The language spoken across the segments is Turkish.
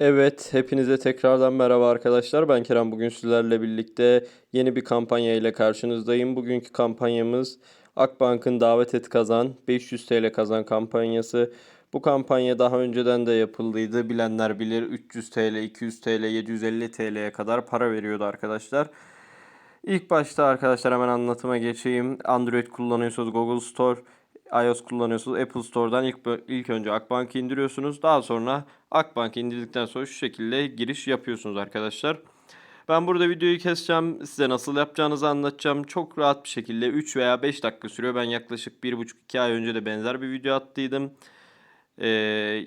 Evet, hepinize tekrardan merhaba arkadaşlar. Ben Kerem. Bugün sizlerle birlikte yeni bir kampanya ile karşınızdayım. Bugünkü kampanyamız Akbank'ın Davet Et Kazan 500 TL kazan kampanyası. Bu kampanya daha önceden de yapıldıydı. Bilenler bilir 300 TL, 200 TL, 750 TL'ye kadar para veriyordu arkadaşlar. İlk başta arkadaşlar hemen anlatıma geçeyim. Android kullanıyorsanız Google Store, iOS kullanıyorsanız Apple Store'dan ilk, ilk önce Akbank'ı indiriyorsunuz. Daha sonra Akbank'ı indirdikten sonra şu şekilde giriş yapıyorsunuz arkadaşlar. Ben burada videoyu keseceğim. Size nasıl yapacağınızı anlatacağım. Çok rahat bir şekilde 3 veya 5 dakika sürüyor. Ben yaklaşık 1,5-2 ay önce de benzer bir video attıydım. Ee,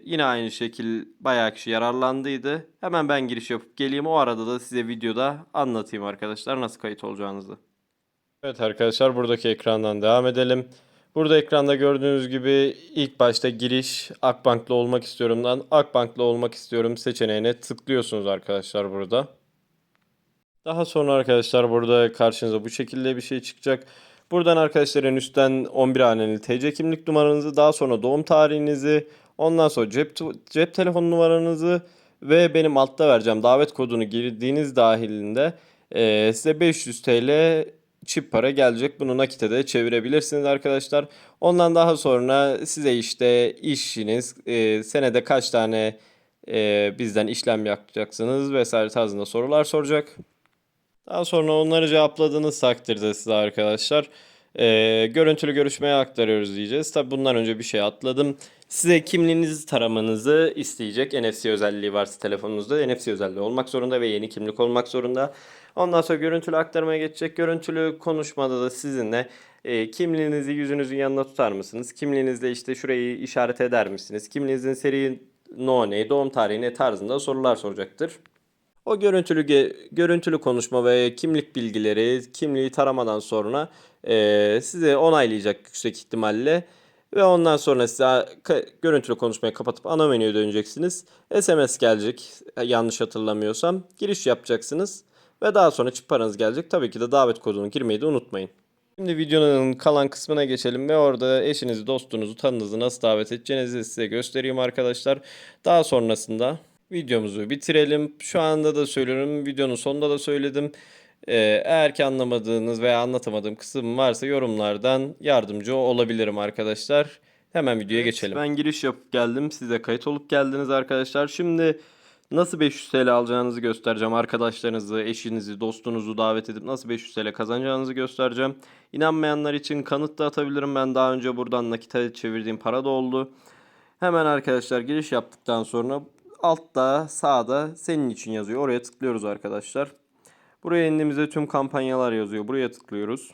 yine aynı şekil bayağı kişi yararlandıydı. Hemen ben giriş yapıp geleyim. O arada da size videoda anlatayım arkadaşlar nasıl kayıt olacağınızı. Evet arkadaşlar buradaki ekrandan devam edelim. Burada ekranda gördüğünüz gibi ilk başta giriş Akbank'la olmak istiyorumdan Akbank'la olmak istiyorum seçeneğine tıklıyorsunuz arkadaşlar burada. Daha sonra arkadaşlar burada karşınıza bu şekilde bir şey çıkacak. Buradan arkadaşlar en üstten 11 haneli TC kimlik numaranızı, daha sonra doğum tarihinizi, ondan sonra cep, cep telefon numaranızı ve benim altta vereceğim davet kodunu girdiğiniz dahilinde eee, size 500 TL çip para gelecek. Bunu nakite de çevirebilirsiniz arkadaşlar. Ondan daha sonra size işte işiniz, eee, senede kaç tane eee, bizden işlem yapacaksınız vesaire tarzında sorular soracak. Daha sonra onları cevapladığınız takdirde size arkadaşlar eee, görüntülü görüşmeye aktarıyoruz diyeceğiz. Tabi bundan önce bir şey atladım. Size kimliğinizi taramanızı isteyecek. NFC özelliği varsa telefonunuzda NFC özelliği olmak zorunda ve yeni kimlik olmak zorunda. Ondan sonra görüntülü aktarmaya geçecek. Görüntülü konuşmada da sizinle e, kimliğinizi yüzünüzün yanına tutar mısınız? Kimliğinizde işte şurayı işaret eder misiniz? Kimliğinizin seri no ne, doğum tarihi ne tarzında sorular soracaktır. O görüntülü görüntülü konuşma ve kimlik bilgileri, kimliği taramadan sonra eee size onaylayacak yüksek ihtimalle ve ondan sonra size görüntülü konuşmayı kapatıp ana menüye döneceksiniz. SMS gelecek yanlış hatırlamıyorsam. Giriş yapacaksınız ve daha sonra çip paranız gelecek. Tabii ki de davet kodunu girmeyi de unutmayın. Şimdi videonun kalan kısmına geçelim ve orada eşinizi, dostunuzu, tanınızı nasıl davet edeceğinizi size göstereyim arkadaşlar. Daha sonrasında videomuzu bitirelim. Şu anda da söylüyorum, videonun sonunda da söyledim. Ee, eğer ki anlamadığınız veya anlatamadığım kısım varsa yorumlardan yardımcı olabilirim arkadaşlar. Hemen videoya geçelim. Ben giriş yapıp geldim. Siz de kayıt olup geldiniz arkadaşlar. Şimdi nasıl 500 TL alacağınızı göstereceğim. Arkadaşlarınızı, eşinizi, dostunuzu davet edip nasıl 500 TL kazanacağınızı göstereceğim. İnanmayanlar için kanıt da atabilirim. Ben daha önce buradan nakite çevirdiğim para da oldu. Hemen arkadaşlar giriş yaptıktan sonra altta sağda senin için yazıyor. Oraya tıklıyoruz arkadaşlar. Buraya indiğimizde tüm kampanyalar yazıyor. Buraya tıklıyoruz.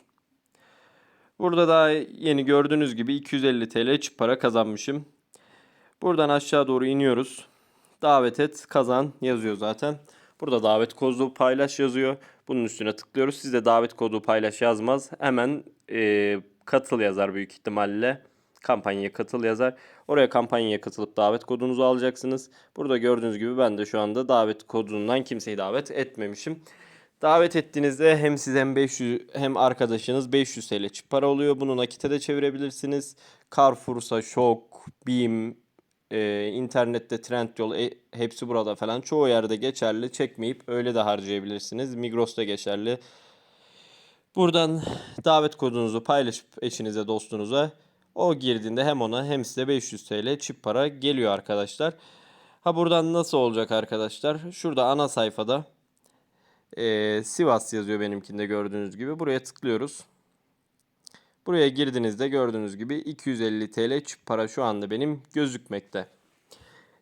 Burada daha yeni gördüğünüz gibi 250 TL çip para kazanmışım. Buradan aşağı doğru iniyoruz. Davet et, kazan yazıyor zaten. Burada davet kodu paylaş yazıyor. Bunun üstüne tıklıyoruz. Sizde davet kodu paylaş yazmaz. Hemen e, katıl yazar büyük ihtimalle. Kampanyaya katıl yazar. Oraya kampanyaya katılıp davet kodunuzu alacaksınız. Burada gördüğünüz gibi ben de şu anda davet kodundan kimseyi davet etmemişim. Davet ettiğinizde hem siz hem 500 hem arkadaşınız 500 TL çip para oluyor. Bunu nakite de çevirebilirsiniz. Carrefour'sa Şok, Bim, e, internette Trendyol e, hepsi burada falan çoğu yerde geçerli. Çekmeyip öyle de harcayabilirsiniz. Migros'ta geçerli. Buradan davet kodunuzu paylaşıp eşinize, dostunuza o girdiğinde hem ona hem size 500 TL çip para geliyor arkadaşlar. Ha buradan nasıl olacak arkadaşlar? Şurada ana sayfada e, Sivas yazıyor benimkinde gördüğünüz gibi. Buraya tıklıyoruz. Buraya girdiğinizde gördüğünüz gibi 250 TL para şu anda benim gözükmekte.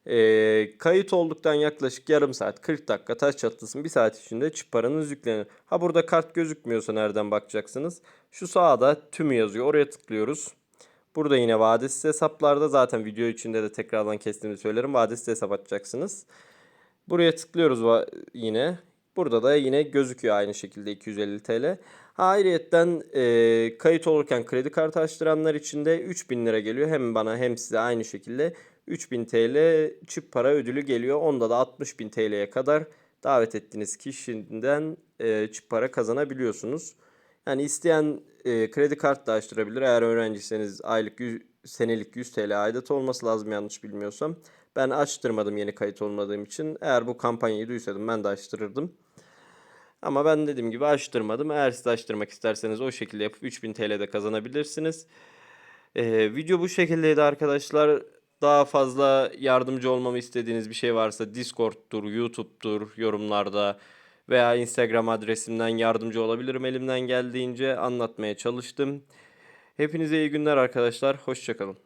Ee, kayıt olduktan yaklaşık yarım saat 40 dakika taş çatlasın bir saat içinde çip paranız yüklenir. Ha burada kart gözükmüyorsa nereden bakacaksınız? Şu sağda tümü yazıyor oraya tıklıyoruz. Burada yine vadesiz hesaplarda zaten video içinde de tekrardan kestiğimi söylerim. Vadesiz hesap açacaksınız. Buraya tıklıyoruz yine. Burada da yine gözüküyor aynı şekilde 250 TL. Ayrıyetten e, kayıt olurken kredi kartı açtıranlar için de 3000 lira geliyor. Hem bana hem size aynı şekilde 3000 TL çip para ödülü geliyor. Onda da 60.000 TL'ye kadar davet ettiğiniz kişiden e, çip para kazanabiliyorsunuz. Yani isteyen e, kredi kartı da açtırabilir. Eğer öğrenciyseniz aylık 100 senelik 100 TL aidat olması lazım yanlış bilmiyorsam. Ben açtırmadım yeni kayıt olmadığım için. Eğer bu kampanyayı duysaydım ben de açtırırdım. Ama ben dediğim gibi açtırmadım. Eğer siz açtırmak isterseniz o şekilde yapıp 3000 TL'de kazanabilirsiniz. Ee, video bu şekildeydi arkadaşlar. Daha fazla yardımcı olmamı istediğiniz bir şey varsa Discord'dur, YouTube'dur yorumlarda veya Instagram adresimden yardımcı olabilirim. Elimden geldiğince anlatmaya çalıştım. Hepinize iyi günler arkadaşlar. Hoşçakalın.